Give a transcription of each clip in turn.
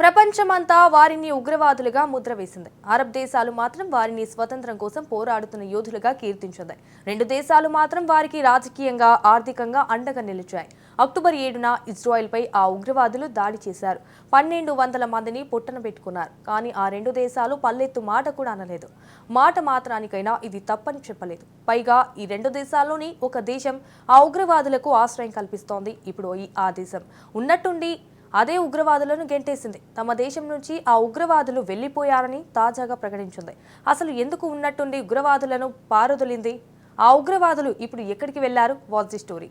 ప్రపంచమంతా వారిని ఉగ్రవాదులుగా ముద్ర వేసింది. అరబ్ దేశాలు మాత్రం వారిని స్వతంత్రం కోసం పోరాడుతున్న యోధులుగా కీర్తించింది. రెండు దేశాలు మాత్రం వారికి రాజకీయంగా ఆర్థికంగా అండగా నిలిచాయి. అక్టోబర్ ఏడున ఇజ్రాయెల్పై ఆ ఉగ్రవాదులు దాడి చేశారు. పన్నెండు వందల మందిని పుట్టన పెట్టుకున్నారు. కానీ ఆ రెండు దేశాలు పల్లెత్తు మాట కూడా అనలేదు. మాట మాత్రానికైనా ఇది తప్పని చెప్పలేదు. పైగా ఈ రెండు దేశాల్లోని ఒక దేశం ఆ ఉగ్రవాదులకు ఆశ్రయం కల్పిస్తోంది. ఇప్పుడు ఈ ఆ దేశం ఉన్నట్టుండి అదే ఉగ్రవాదులను గెంటేసింది. తమ దేశం నుంచి ఆ ఉగ్రవాదులు వెళ్ళిపోయారని తాజాగా ప్రకటించింది. అసలు ఎందుకు ఉన్నట్టుండి ఉగ్రవాదులను పారుదలింది? ఆ ఉగ్రవాదులు ఇప్పుడు ఎక్కడికి వెళ్ళారు? Watch the story.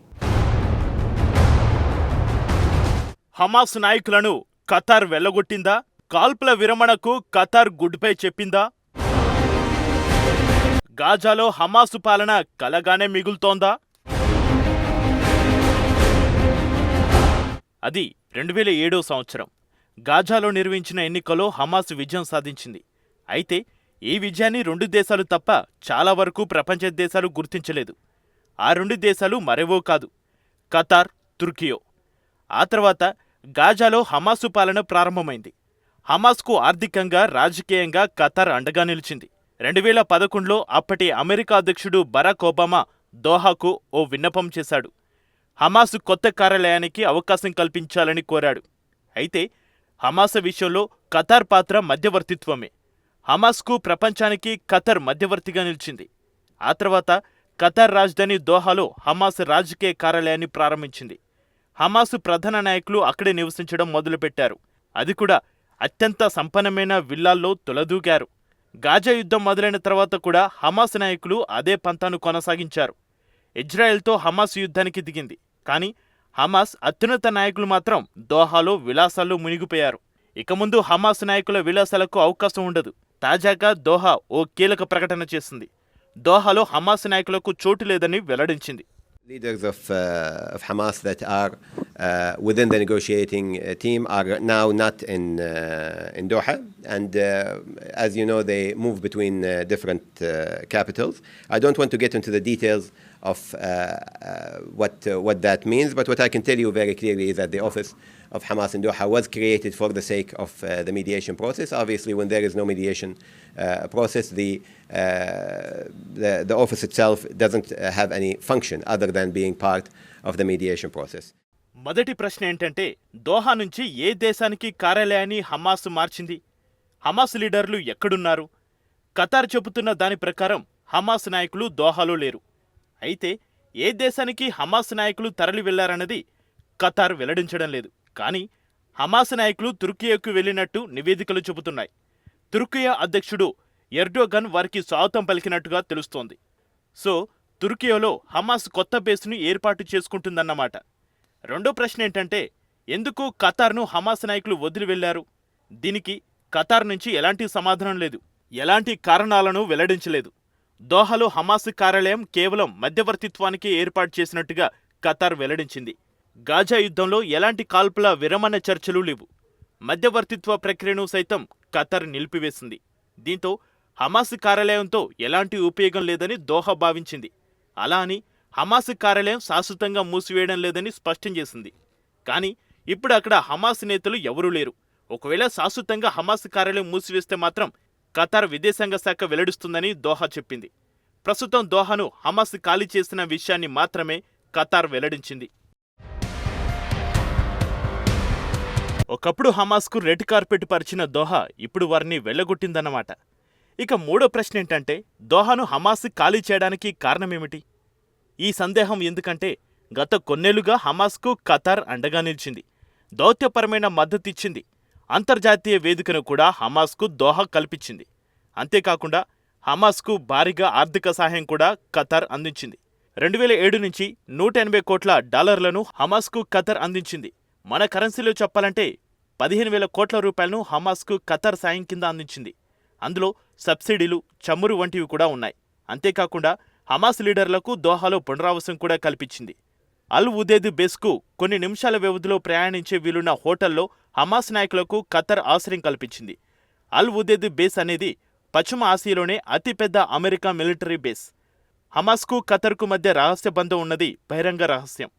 హమాస్ నాయకులను ఖతార్ వెళ్ళగొట్టిందా కాల్పుల విరమణకు ఖతార్ గుడ్ బై చెప్పిందా? గాజాలో హమాసు పాలన కలగానే మిగులుతోందా? అది రెండు వేల ఏడో సంవత్సరం గాజాలో నిర్వహించిన ఎన్నికలో హమాస్ విజయం సాధించింది. అయితే ఈ విజయాన్ని రెండు దేశాలు తప్ప చాలా వరకు ప్రపంచ దేశాలు గుర్తించలేదు. ఆ రెండు దేశాలు మరెవో కాదు ఖతార్ తుర్కియో. ఆ తర్వాత గాజాలో హమాసు పాలన ప్రారంభమైంది. హమాస్కు ఆర్థికంగా రాజకీయంగా ఖతార్ అండగా నిలిచింది. రెండు వేల పదకొండులో అప్పటి అమెరికా అధ్యక్షుడు బరాక్ ఒబామా దోహాకు ఓ విన్నపం చేశాడు. హమాస్ కొత్త కార్యాలయానికి అవకాశం కల్పించాలని కోరాడు. అయితే హమాస్ విషయంలో ఖతార్ పాత్ర మధ్యవర్తిత్వమే. హమాస్కు ప్రపంచానికి ఖతర్ మధ్యవర్తిగా నిలిచింది. ఆ తర్వాత ఖతార్ రాజధాని దోహాలో హమాస్ రాజకీయ కార్యాలయాన్ని ప్రారంభించింది. హమాసు ప్రధాన నాయకులు అక్కడే నివసించడం మొదలుపెట్టారు. అది కూడా అత్యంత సంపన్నమైన విల్లాల్లో తొలదూగారు. గాజా యుద్ధం మొదలైన తర్వాత కూడా హమాస్ నాయకులు అదే పంతాను కొనసాగించారు. ఇజ్రాయెల్తో హమాస్ యుద్ధానికి దిగింది. కానీ హమాస్ అత్యున్నత నాయకులు మాత్రం దోహాలో విలాసాల్లో మునిగిపోయారు ఇక ముందు హమాస్ నాయకుల విలాసాలకు అవకాశం ఉండదు తాజాగా దోహా ఓ కీలక ప్రకటన చేసింది దోహాలో హమాస్ నాయకులకు చోటు లేదని వెల్లడించింది Leaders of, uh, of Hamas that are uh, within the negotiating uh, team are now not in, uh, in Doha, and uh, as you know, they move between uh, different uh, capitals. I don't want to get into the details of uh, uh, what, uh, what that means, but what I can tell you very clearly is that the office of Hamas in Doha was created for the sake of uh, the mediation process. Obviously, when there is no mediation uh, process, the, uh, the, the office itself doesn't uh, have any function other than being part of the mediation process. మొదటి ప్రశ్న ఏంటంటే Doha నుంచి ఏ దేశానికి కార్యాలయాన్ని Hamas మార్చింది Hamas లీడర్లు ఎక్కడున్నారు Qatar చెబుతున్న దాని ప్రకారం హమాస్ నాయకులు దోహాలో లేరు అయితే ఏ దేశానికి హమాస్ నాయకులు తరలి వెళ్ళారన్నది ఖతార్ వెల్లడించడం లేదు. కానీ హమాస్ నాయకులు తుర్కియాకు వెళ్ళినట్టు నివేదికలు చెబుతున్నాయి. తుర్కియా అధ్యక్షుడు ఎర్డోగన్ వారికి స్వాగతం పలికినట్టుగా తెలుస్తోంది. సో తుర్కియాలో హమాస్ కొత్త బేస్ను ఏర్పాటు చేసుకుంటుందన్నమాట. రెండో ప్రశ్న ఏంటంటే ఎందుకు ఖతార్ను హమాస్ నాయకులు వదిలి వెళ్ళారు? దీనికి ఖతార్ నుంచి ఎలాంటి సమాధానం లేదు. ఎలాంటి కారణాలను వెల్లడించలేదు. దోహాలో హమాస్ కార్యాలయం కేవలం మధ్యవర్తిత్వానికి ఏర్పాటు చేసినట్టుగా ఖతార్ వెల్లడించింది. గాజా యుద్ధంలో ఎలాంటి కాల్పుల విరమణ చర్చలు లేవు. మధ్యవర్తిత్వ ప్రక్రియను సైతం ఖతార్ నిలిపివేసింది. దీంతో హమాస్ కార్యాలయంతో ఎలాంటి ఉపయోగం లేదని దోహా భావించింది. అలా అని హమాస్ కార్యాలయం శాశ్వతంగా మూసివేయడం లేదని స్పష్టం చేసింది. కానీ ఇప్పుడు అక్కడ హమాస్ నేతలు ఎవరూ లేరు. ఒకవేళ శాశ్వతంగా హమాస్ కార్యాలయం మూసివేస్తే మాత్రం ఖతార్ విదేశాంగ శాఖ వెల్లడిస్తుందని దోహా చెప్పింది. ప్రస్తుతం దోహాను హమాస్ ఖాళీ చేసిన విషయాన్ని మాత్రమే ఖతార్ వెల్లడించింది. ఒకప్పుడు హమాస్కు రెడ్ కార్పెట్ పరిచిన దోహా ఇప్పుడు వారిని వెళ్ళగొట్టిందన్నమాట ఇక మూడో ప్రశ్న ఏంటంటే దోహాను హమాస్ ఖాళీ చేయడానికి కారణమేమిటి? ఈ సందేహం ఎందుకంటే గత కొన్నేళ్ళుగా హమాస్కు ఖతార్ అండగా నిలిచింది. దౌత్యపరమైన మద్దతిచ్చింది అంతర్జాతీయ వేదికను కూడా హమాస్కు దోహ కల్పించింది. అంతేకాకుండా హమాస్కు భారీగా ఆర్థిక సహాయం కూడా ఖతార్ అందించింది. రెండు వేల ఏడు నుంచి నూట ఎనభై కోట్ల డాలర్లను హమాస్కు ఖతర్ అందించింది. మన కరెన్సీలో చెప్పాలంటే పదిహేను వేల కోట్ల రూపాయలను హమాస్కు ఖతర్ సాయం కింద అందించింది. అందులో సబ్సిడీలు చమురు వంటివి కూడా ఉన్నాయి. అంతేకాకుండా హమాస్ లీడర్లకు దోహాలో పునరావాసం కూడా కల్పించింది. అల్ ఉదేద్ బెస్కు కొన్ని నిమిషాల వ్యవధిలో ప్రయాణించే వీలున్న హోటల్లో హమాస్ నాయకులకు ఖతర్ ఆశ్రయం కల్పించింది. అల్ ఉదేద్ బేస్ అనేది పశ్చిమ ఆసియాలోనే అతిపెద్ద అమెరికా మిలిటరీ బేస్. హమాస్కు ఖతర్కు మధ్య రహస్య బంధం ఉన్నది బహిరంగ రహస్యం.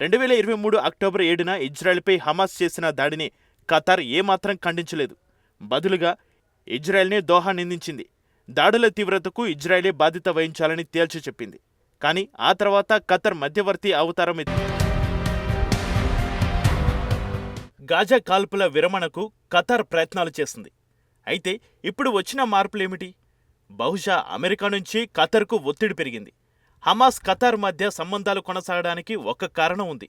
రెండు వేల ఇరవై మూడు అక్టోబర్ ఏడున ఇజ్రాయెల్పై హమాస్ చేసిన దాడిని ఖతార్ ఏమాత్రం ఖండించలేదు. బదులుగా ఇజ్రాయెల్నే దోహా నిందించింది. దాడుల తీవ్రతకు ఇజ్రాయెలే బాధ్యత వహించాలని తేల్చి చెప్పింది. కానీ ఆ తర్వాత ఖతర్ మధ్యవర్తి అవతారం ఎత్తింది గాజా కాల్పుల విరమణకు ఖతార్ ప్రయత్నాలు చేసింది. అయితే ఇప్పుడు వచ్చిన మార్పులేమిటి? బహుశా అమెరికా నుంచి ఖతర్కు ఒత్తిడి పెరిగింది. హమాస్ ఖతార్ మధ్య సంబంధాలు కొనసాగడానికి ఒక కారణం ఉంది.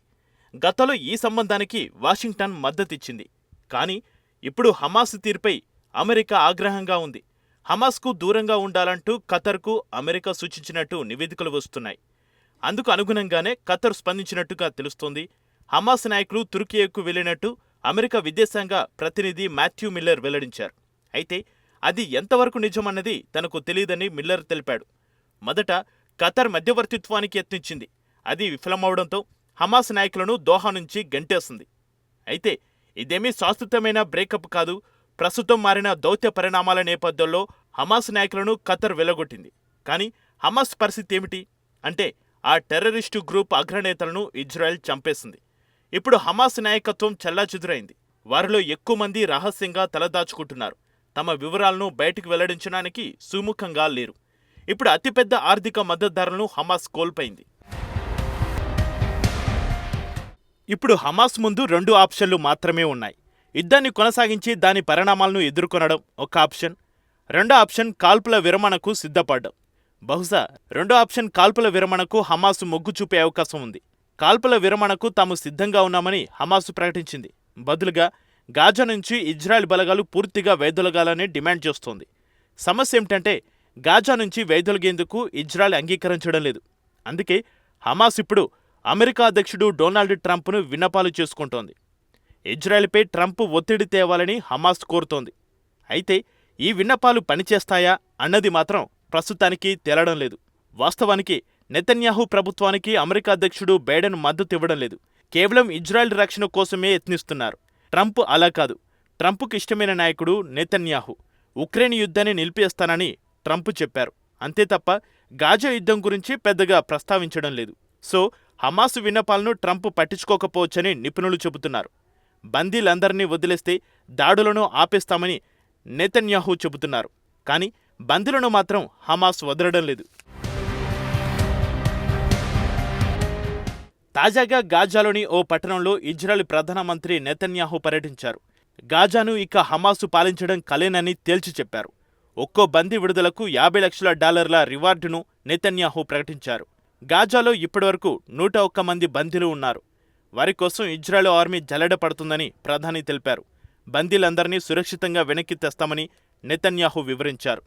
గతంలో ఈ సంబంధానికి వాషింగ్టన్ మద్దతిచ్చింది. కానీ ఇప్పుడు హమాస్ తీరుపై అమెరికా ఆగ్రహంగా ఉంది. హమాస్కు దూరంగా ఉండాలంటూ ఖతర్కు అమెరికా సూచించినట్టు నివేదికలు వస్తున్నాయి. అందుకు అనుగుణంగానే ఖతర్ స్పందించినట్టుగా తెలుస్తోంది. హమాస్ నాయకులు తుర్కియాకు వెళ్ళినట్టు అమెరికా విదేశాంగ ప్రతినిధి మాథ్యూ మిల్లర్ వెల్లడించారు. అయితే అది ఎంతవరకు నిజమన్నది తనకు తెలియదని మిల్లర్ తెలిపాడు. మొదట ఖతర్ మధ్యవర్తిత్వానికి యత్నించింది. అది విఫలమవడంతో హమాస్ నాయకులను దోహా నుంచి గంటేసింది. అయితే ఇదేమీ శాశ్వతమైన బ్రేకప్ కాదు ప్రస్తుతం మారిన దౌత్య పరిణామాల నేపథ్యంలో హమాస్ నాయకులను ఖతర్ వెలగొట్టింది. కానీ హమాస్ పరిస్థితి ఏమిటి? అంటే ఆ టెర్రరిస్టు గ్రూప్ అగ్రనేతలను ఇజ్రాయెల్ చంపేసింది. ఇప్పుడు హమాస్ నాయకత్వం చెల్లాచెదురైంది. వారిలో ఎక్కువ మంది రహస్యంగా తలదాచుకుంటున్నారు. తమ వివరాలను బయటికి వెల్లడించడానికి సుముఖంగా లేరు. ఇప్పుడు అతిపెద్ద ఆర్థిక మద్దతుదారులను హమాస్ కోల్పోయింది. ఇప్పుడు హమాస్ ముందు రెండు ఆప్షన్లు మాత్రమే ఉన్నాయి. యుద్ధాన్ని కొనసాగించి దాని పరిణామాలను ఎదుర్కొనడం ఒక ఆప్షన్. రెండో ఆప్షన్ కాల్పుల విరమణకు సిద్ధపడడం. బహుశా రెండో ఆప్షన్ కాల్పుల విరమణకు హమాసు మొగ్గు చూపే అవకాశం ఉంది. కాల్పుల విరమణకు తాము సిద్ధంగా ఉన్నామని హమాసు ప్రకటించింది. బదులుగా గాజా నుంచి ఇజ్రాయెల్ బలగాలు పూర్తిగా వైదొలగాలని డిమాండ్ చేస్తోంది. సమస్య ఏమిటంటే గాజా నుంచి వైదొలిగేందుకు ఇజ్రాయెల్ అంగీకరించడం లేదు. అందుకే హమాస్ ఇప్పుడు అమెరికా అధ్యక్షుడు డొనాల్డ్ ట్రంప్ను విన్నపాలు చేసుకుంటోంది. ఇజ్రాయెల్పై ట్రంప్ ఒత్తిడి తేవాలని హమాస్ కోరుతోంది. అయితే ఈ విన్నపాలు పనిచేస్తాయా అన్నది మాత్రం ప్రస్తుతానికి తేలడం లేదు. వాస్తవానికి నెతన్యాహు ప్రభుత్వానికి అమెరికా అధ్యక్షుడు బైడెన్ మద్దతు ఇవ్వడం లేదు. కేవలం ఇజ్రాయెల్ రక్షణ కోసమే యత్నిస్తున్నారు. ట్రంప్ అలా కాదు. ట్రంప్కు ఇష్టమైన నాయకుడు నెతన్యాహు. ఉక్రెయిన్ యుద్ధాన్ని నిలిపేస్తానని ట్రంప్ చెప్పారు. అంతే తప్ప గాజా యుద్ధం గురించి పెద్దగా ప్రస్తావించడం లేదు. సో హమాస్ విన్నపాలను ట్రంప్ పట్టించుకోకపోవచ్చని నిపుణులు చెబుతున్నారు. బందీలందరినీ వదిలేస్తే దాడులను ఆపేస్తామని నెతన్యాహు చెబుతున్నారు. కానీ బందీలను మాత్రం హమాస్ వదలడం లేదు. తాజాగా గాజాలోని ఓ పట్టణంలో ఇజ్రాయెల్ ప్రధానమంత్రి నెతన్యాహు పర్యటించారు. గాజాను ఇక హమాసు పాలించడం కలేనని తేల్చి చెప్పారు. ఒక్కో బందీ విడుదలకు యాభై లక్షల డాలర్ల రివార్డును నెతన్యాహు ప్రకటించారు. గాజాలో ఇప్పటివరకు నూట ఒక్క మంది బందీలు ఉన్నారు. వారి కోసం ఇజ్రాయెల్ ఆర్మీ జల్లెడ పడుతుందని ప్రధాని తెలిపారు. బందీలందరినీ సురక్షితంగా వెనక్కి తెస్తామని నెతన్యాహు వివరించారు.